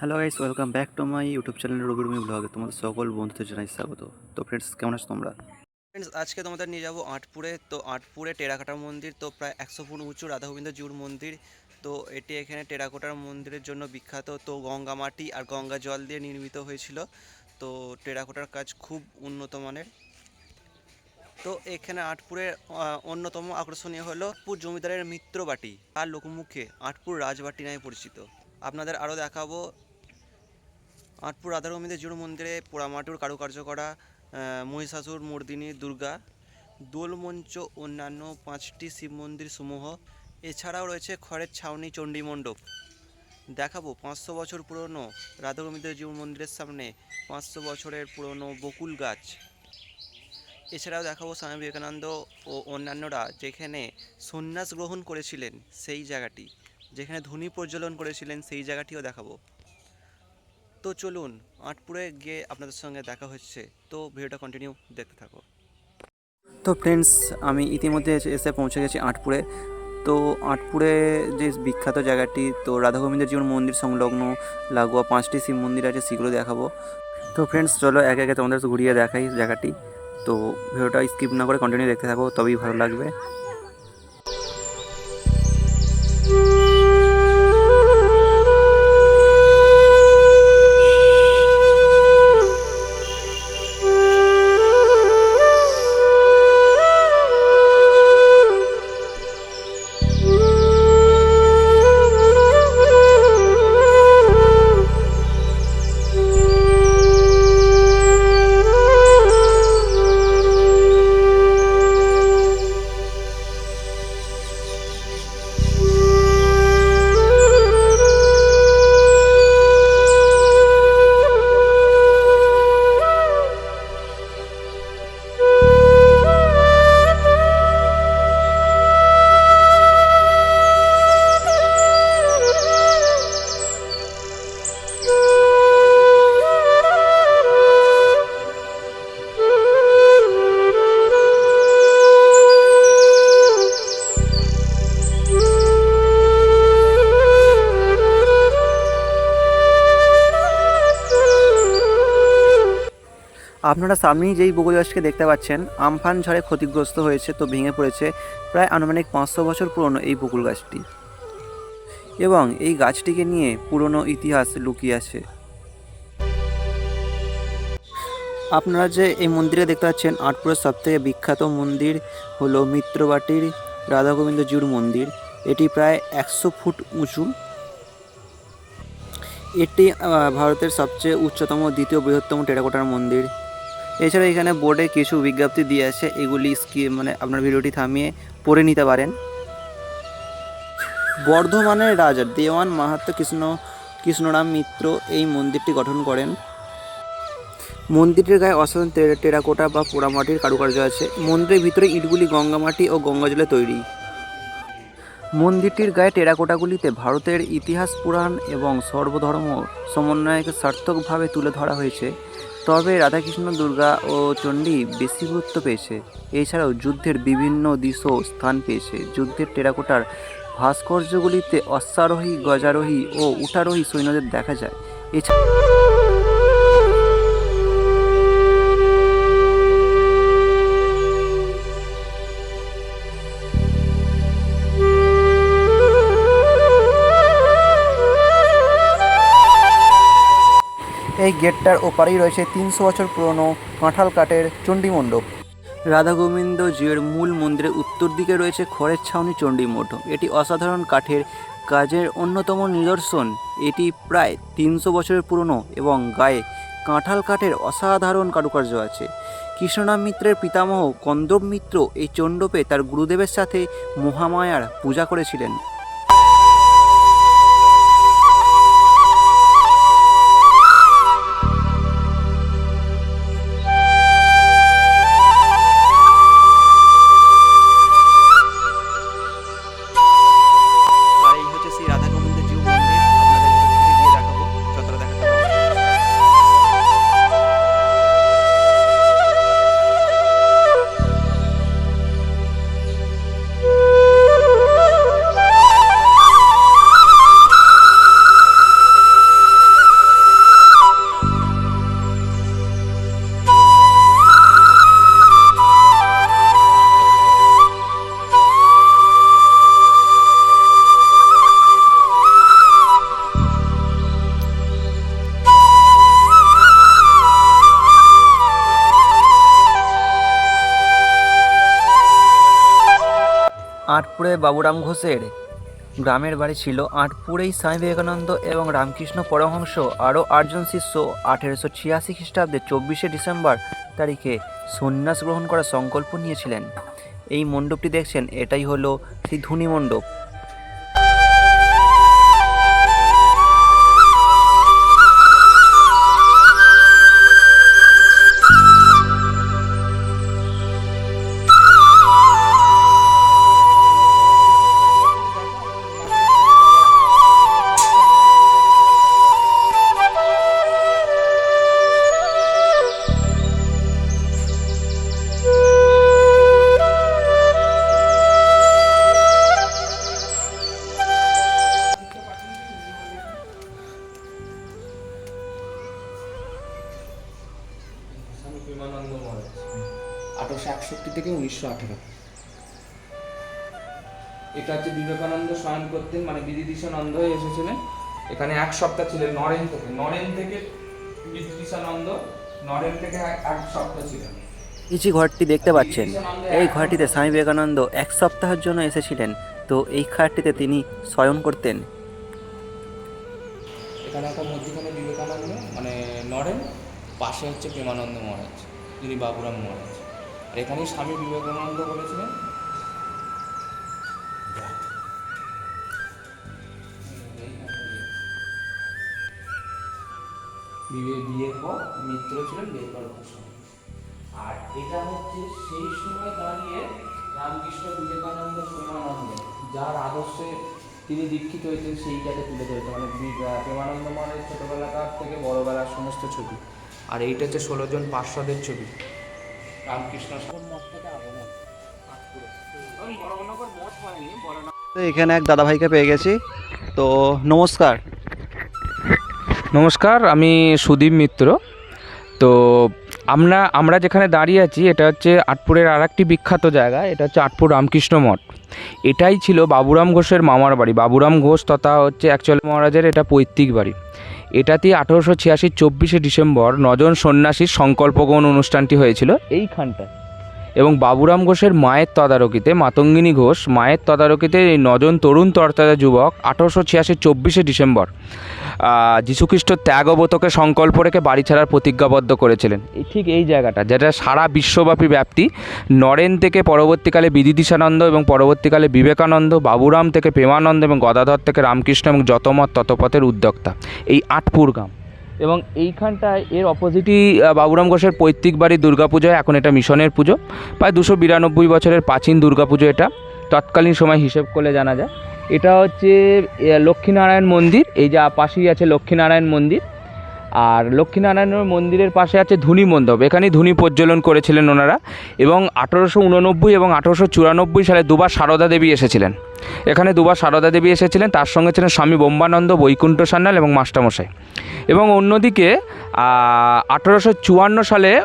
Hello guys welcome back to my YouTube channel রবিরমি ব্লগে তোমাদের সকল বন্ধুদের জানাই স্বাগত। তো ফ্রেন্ডস কেমন আছো তোমরা? ফ্রেন্ডস আজকে তোমাদের নিয়ে যাব আটপুরে। তো আটপুরে টেরাকাটা মন্দির, তো প্রায় একশো ফুট উঁচু রাধা গোবিন্দ জিউর মন্দির। তো এটি এখানে টেরাকোটার মন্দিরের জন্য বিখ্যাত। তো গঙ্গা মাটি আর গঙ্গা জল দিয়ে নির্মিত হয়েছিল। তো টেরাকোটার কাজ খুব উন্নত মানের। তো এখানে আটপুরের অন্যতম আকর্ষণীয় হলো আটপুর জমিদারের মিত্রবাটি আর লোকমুখে আটপুর রাজবাটি নামে পরিচিত। আপনাদের আরও দেখাবো আটপুর রাধা গোবিন্দ জিউর মন্দিরে পোড়ামাটুর কারুকার্য করা মহিষাসুর, মর্দিনী, দুর্গা, দোলমঞ্চ, অন্যান্য পাঁচটি শিব মন্দির সমূহ। এছাড়াও রয়েছে খড়ের ছাউনি, চণ্ডী মণ্ডপ। দেখাবো পাঁচশো বছর পুরনো রাধা গোবিন্দ জিউ মন্দিরের সামনে পাঁচশো বছরের পুরনো বকুল গাছ। এছাড়াও দেখাবো স্বামী বিবেকানন্দ ও অন্যান্যরা যেখানে সন্ন্যাস গ্রহণ করেছিলেন সেই জায়গাটি, যেখানে ধনী প্রজ্বলন করেছিলেন সেই জায়গাটিও দেখাবো। তো চলুন, আটপুরে গিয়ে আপনাদের সঙ্গে দেখা হচ্ছে। তো ভিডিওটা কন্টিনিউ দেখতে থাকো। তো ফ্রেন্ডস আমি ইতিমধ্যে এসে- পৌঁছে গেছি আটপুরে। তো আটপুরে যে বিখ্যাত জায়গাটি, তো রাধা গোবিন্দের জীবন মন্দির সংলগ্ন লাগোয়া পাঁচটি শিব মন্দির আছে, সেগুলো দেখাবো। তো ফ্রেন্ডস চলো একে একে তোমাদের ঘুরিয়ে দেখাই জায়গাটি। তো ভিডিওটা স্কিপ না করে কন্টিনিউ দেখতে থাকো, তবেই ভালো লাগবে। আপনারা সামনেই যেই বগুড়ি গাছকে দেখতে পাচ্ছেন, আমফান ঝড়ে ক্ষতিগ্রস্ত হয়েছে তো ভেঙে পড়েছে প্রায় আনুমানিক পাঁচশো বছর পুরনো এই বকুল গাছটি এবং এই গাছটিকে নিয়ে পুরনো ইতিহাস লুকিয়ে আছে। আপনারা যে এই মন্দিরে দেখতে পাচ্ছেন, আটপুরের সবথেকে বিখ্যাত মন্দির হলো মিত্রবাটির রাধা গোবিন্দ জিউর মন্দির। এটি প্রায় একশো ফুট উঁচু। এটি ভারতের সবচেয়ে উচ্চতম, দ্বিতীয় বৃহত্তম টেরাকোটার মন্দির। এছাড়া এখানে বোর্ডে কিছু বিজ্ঞপ্তি দিয়ে আছে, এগুলি মানে আপনার ভিডিওটি থামিয়ে পড়ে নিতে পারেন। বর্ধমানের রাজা দেওয়ান মাহাত্ম কৃষ্ণ, কৃষ্ণরাম মিত্র এই মন্দিরটি গঠন করেন। মন্দিরটির গায়ে অসাধারণ টেরা- টেরাকোটা বা পোড়ামাটির কারুকার্য আছে। মন্দিরের ভিতরে ইটগুলি গঙ্গামাটি ও গঙ্গাজলে তৈরি। মন্দিরটির গায়ে টেরাকোটাগুলিতে ভারতের ইতিহাস, পুরাণ এবং সর্বধর্ম সমন্বয়কে সার্থকভাবে তুলে ধরা হয়েছে। তবে রাধাকৃষ্ণ, দুর্গা ও চণ্ডী বেশি গুরুত্ব পেয়েছে। এছাড়াও যুদ্ধের বিভিন্ন দৃশ্য স্থান পেয়েছে। যুদ্ধের টেরাকোটার ভাস্কর্যগুলিতে অশ্বারোহী, গজারোহী ও উঠারোহী সৈন্যদের দেখা যায়। এছাড়া এই গেটটার ওপারেই রয়েছে তিনশো বছর পুরনো কাঁঠাল কাঠের চণ্ডী মণ্ডপ। রাধা গোবিন্দ জিউর মূল মন্দিরের উত্তর দিকে রয়েছে খড়ের ছাউনি চণ্ডী মণ্ডপ এটি অসাধারণ কাঠের কাজের অন্যতম নিদর্শন। এটি প্রায় তিনশো বছরের পুরনো এবং গায়ে কাঁঠাল কাঠের অসাধারণ কারুকার্য আছে। কৃষ্ণনাম মিত্রের পিতামহ কন্দব মিত্র এই চণ্ডপে তার গুরুদেবের সাথে মহামায়ার পূজা করেছিলেন। বাবুরাম ঘোষের। গ্রামের বাড়ি ছিল আটপুরেই স্বামী বিবেকানন্দ এবং রামকৃষ্ণ পরমহংস আরও আটজন শিষ্য আঠেরোশো ছিয়াশি খ্রিস্টাব্দে চব্বিশে ডিসেম্বর তারিখে সন্ন্যাস গ্রহণ করার সংকল্প নিয়েছিলেন। এই মণ্ডপটি দেখছেন, এটাই হলো সেই ধুনি মণ্ডপ। থেকে উনিশশো আঠেরো। এটা হচ্ছে বিবেকানন্দ স্বয়ং করতেন মানে বিদিদিশানন্দ হয়ে এসেছিলেন। এখানে এক সপ্তাহ ছিলেন নরেন থেকে। নরেন থেকে বিদিদিশানন্দ নরেন থেকে এক- সপ্তাহ ছিলেন। এই যে ঘরটি দেখতে পাচ্ছেন। এই ঘরটিতে স্বামী বিবেকানন্দ এক সপ্তাহের জন্য এসেছিলেন। তো এই ঘরটিতে তিনি শয়ন করতেন। এখানে একটা মধ্যখানে বিবেকানন্দ মানে নরেন পাশে হচ্ছে প্রেমানন্দ মহারাজ যিনি বাবুরাম মহারাজ। আর এখানেই স্বামী বিবেকানন্দ বলেছিলেন বিয়ে বিয়ের পর মিত্র ছিলেন ঘোষণ আর এটা হচ্ছে সেই সময় দাঁড়িয়ে রামকৃষ্ণ বিবেকানন্দ প্রেমানন্দ, যার আদর্শে তিনি দীক্ষিত হয়েছেন, সেইটাকে তুলে ধরেছে মানে প্রেমানন্দ মহারাজ ছোটোবেলাকার থেকে বড়বেলার সমস্ত ছবি। আর এইটা হচ্ছে ষোলো জন পার্শ্বদের ছবি। রামকৃষ্ণ তো এখানে এক দাদাভাইকে পেয়ে গেছি। তো নমস্কার। নমস্কার আমি সুদীপ মিত্র। তো আমরা আমরা যেখানে দাঁড়িয়ে আছি এটা হচ্ছে আটপুরের আর একটি বিখ্যাত জায়গা এটা হচ্ছে আটপুর রামকৃষ্ণ মঠ। এটাই ছিল বাবুরাম ঘোষের মামার বাড়ি। বাবুরাম ঘোষ তথা হচ্ছে অ্যাকচুয়ালি মহারাজের এটা পৈতৃক বাড়ি। এটাতেই আঠেরোশো ছিয়াশির চব্বিশে ডিসেম্বর নজন সন্ন্যাসীর সংকল্পগণ অনুষ্ঠানটি হয়েছিল এইখানটায়। এবং বাবুরাম ঘোষের মায়ের তদারকিতে মাতঙ্গিনী ঘোষ মায়ের তদারকিতে এই নজন তরুণ তরতাজা যুবক আঠারোশো ছিয়াশি চব্বিশে ডিসেম্বর যীশুখ্রিস্ট ত্যাগব্রতকে সংকল্প রেখে বাড়ি ছাড়ার প্রতিজ্ঞাবদ্ধ করেছিলেন। ঠিক এই জায়গাটা, যেটা সারা বিশ্বব্যাপী ব্যাপ্তি, নরেন থেকে পরবর্তীকালে বিদিদিশানন্দ এবং পরবর্তীকালে বিবেকানন্দ, বাবুরাম থেকে প্রেমানন্দ এবং গদাধর থেকে রামকৃষ্ণ এবং যতমত ততপথের উদ্যোক্তা। এই আটপুর গ্রাম। এবং এইখানটায় এর অপোজিটই বাবুরাম ঘোষের পৈতৃক বাড়ি দুর্গাপুজো এখন এটা মিশনের পুজো। প্রায় দুশো বিরানব্বই বছরের প্রাচীন দুর্গাপুজো এটা। তৎকালীন সময় হিসেব করলে জানা যায়। এটা হচ্ছে লক্ষ্মীনারায়ণ মন্দির। এই যে পাশেই আছে লক্ষ্মীনারায়ণ মন্দির। আর লক্ষ্মীনারায়ণ মন্দিরের পাশে আছে ধুনি মণ্ডপ। এখানেই ধুনি প্রজ্বলন করেছিলেন ওনারা। এবং আঠেরোশো উননব্বই এবং আঠেরোশো চুরানব্বই সালে দুবার সারদা দেবী এসেছিলেন। এখানে দুবার সারদা দেবী এসেছিলেন, তার সঙ্গে ছিলেন স্বামী বোম্বানন্দ, বৈকুণ্ঠ সান্যাল এবং মাস্টারমশাই। এবং অন্যদিকে আঠেরোশো চুয়ান্ন সালে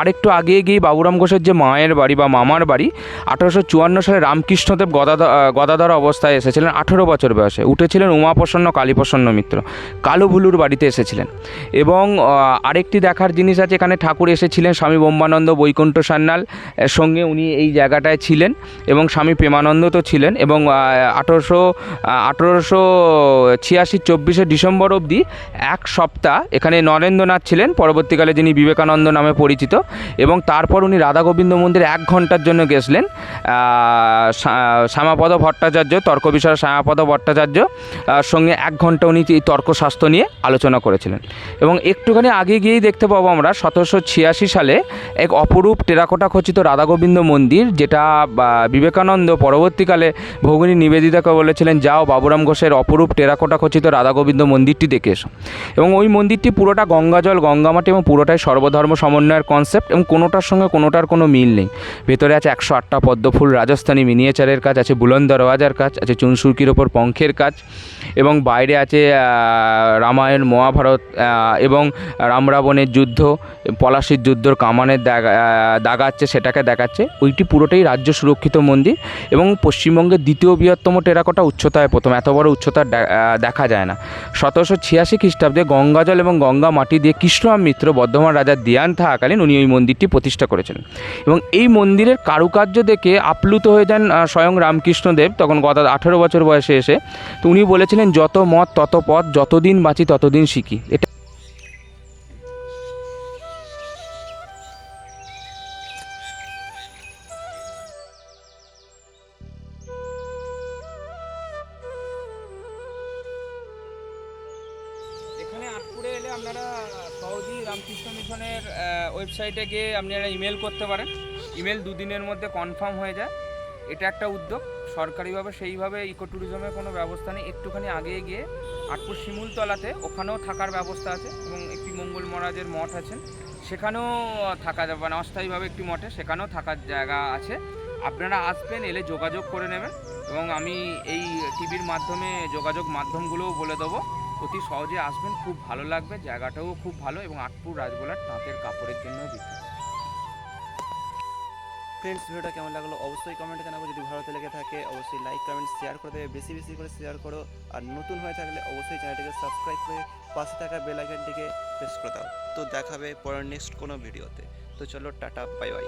আরেকটু আগে গিয়ে বাবুরাম ঘোষের যে মায়ের বাড়ি বা মামার বাড়ি, আঠেরোশো চুয়ান্ন সালে রামকৃষ্ণদেব গদাধর গদাধর অবস্থায় এসেছিলেন, আঠেরো বছর বয়সে। উঠেছিলেন উমাপ্রসন্ন, কালীপ্রসন্ন মিত্র। কালো ভুলুর বাড়িতে এসেছিলেন। এবং আরেকটি দেখার জিনিস আছে, এখানে ঠাকুর এসেছিলেন স্বামী ব্রহ্মানন্দ বৈকুণ্ঠ সান্যাল সঙ্গে উনি এই জায়গাটায় ছিলেন। এবং স্বামী প্রেমানন্দ তো ছিলেন। এবং আঠেরোশো আঠেরোশো ছিয়াশি চব্বিশে ডিসেম্বর অবধি এক সপ্তাহ এখানে নরেন্দ্রনাথ ছিলেন, পরবর্তীকালে যিনি বিবেকানন্দ নামে পরিচিত এবং তারপর উনি রাধা গোবিন্দ মন্দিরে এক ঘণ্টার জন্য গেছিলেন শ্যামাপদ ভট্টাচার্য তর্ক বিষয় শ্যামাপদ ভট্টাচার্য সঙ্গে এক ঘণ্টা উনি এই তর্কশাস্ত্র নিয়ে আলোচনা করেছিলেন। এবং একটুখানি আগে গিয়েই দেখতে পাবো আমরা, সতেরোশো ছিয়াশি সালে এক অপরূপ টেরাকোটা খচিত রাধা গোবিন্দ মন্দির, যেটা বিবেকানন্দ পরবর্তীকালে ভগিনী নিবেদিতাকে বলেছিলেন, যাও বাবুরাম ঘোষের অপরূপ টেরাকোটা খচিত রাধাগোবিন্দ মন্দিরটি দেখে এসো। এবং ওই মন্দিরটি পুরোটা গঙ্গাজল, গঙ্গামাটি এবং পুরোটাই সর্বধর্ম সমন্বয়ের কনসেপ্ট এবং কোনোটার সঙ্গে কোনোটার কোনো মিল নেই। ভেতরে আছে একশো আটটা পদ্মফুল, রাজস্থানী মিনিয়েচারের কাজ, আছে বুলন্দ রওয়াজার কাজ, আছে চুনসুরকির ওপর পঙ্খের কাজ এবং বাইরে আছে রামায়ণ, মহাভারত এবং রাম রাবণের যুদ্ধ পলাশির যুদ্ধর কামানের দাগা দাগাচ্ছে সেটাকে দেখাচ্ছে। ওইটি পুরোটাই রাজ্য সুরক্ষিত মন্দির এবং পশ্চিমবঙ্গের দ্বিতীয় বৃহত্তম টেরাকোটা উচ্চতায় প্রথম। এত বড় উচ্চতা দেখা যায় না। সতেরোশো ছিয়াশি খ্রিস্টাব্দে গঙ্গাজল এবং গঙ্গা মাটি দিয়ে কৃষ্ণরাম মিত্র বর্ধমান রাজার দিয়ান থাকাকালীন উনি ওই মন্দিরটি প্রতিষ্ঠা করেছিলেন এবং এই মন্দিরের কারুকার্য দেখে আপ্লুত হয়ে যান স্বয়ং রামকৃষ্ণদেব তখন গত আঠেরো বছর বয়সে এসে। তো উনি বলেছিলেন, যত মত, তত পথ, যতদিন বাঁচি, ততদিন শিখি। এটা রামকৃষ্ণ মিশনের ওয়েবসাইটে গিয়ে আপনারা ইমেল করতে পারেন। ইমেল দুদিনের মধ্যে কনফার্ম হয়ে যায়। এটা একটা উদ্যোগ। সরকারিভাবে সেইভাবে ইকো ট্যুরিজমের কোনো ব্যবস্থা নেই। একটুখানি আগে গিয়ে আটপুর শিমুলতলাতে ওখানেও থাকার ব্যবস্থা আছে এবং একটি মঙ্গল মহারাজের মঠ আছেন সেখানেও থাকা যাবে মানে অস্থায়ীভাবে একটি মঠে সেখানেও থাকার জায়গা আছে। আপনারা আসবেন, এলে যোগাযোগ করে নেবেন এবং আমি এই টিভির মাধ্যমে যোগাযোগ মাধ্যমগুলোও বলে দেবো। অতি সহজে আসবেন, খুব ভালো লাগবে, জায়গাটাও খুব ভালো এবং আটপুর রাজগোলার তাঁতের কাপড়ের জন্য বিখ্যাত। ফ্রেন্ডস ভিডিওটা কেমন লাগল অবশ্যই কমেন্টে জানাব, যদি ভালো লেগে থাকে অবশ্যই লাইক কমেন্ট শেয়ার করে দেবে, বেশি বেশি করে শেয়ার করো। আর নতুন হয়ে থাকলে অবশ্যই চ্যানেলটিকে সাবস্ক্রাইব করে পাশে থাকা বেল আইকনটিকে প্রেস করে দাও। তো দেখাবে পরের নেক্সট কোনো ভিডিওতে তো চলো, টাটা বাই বাই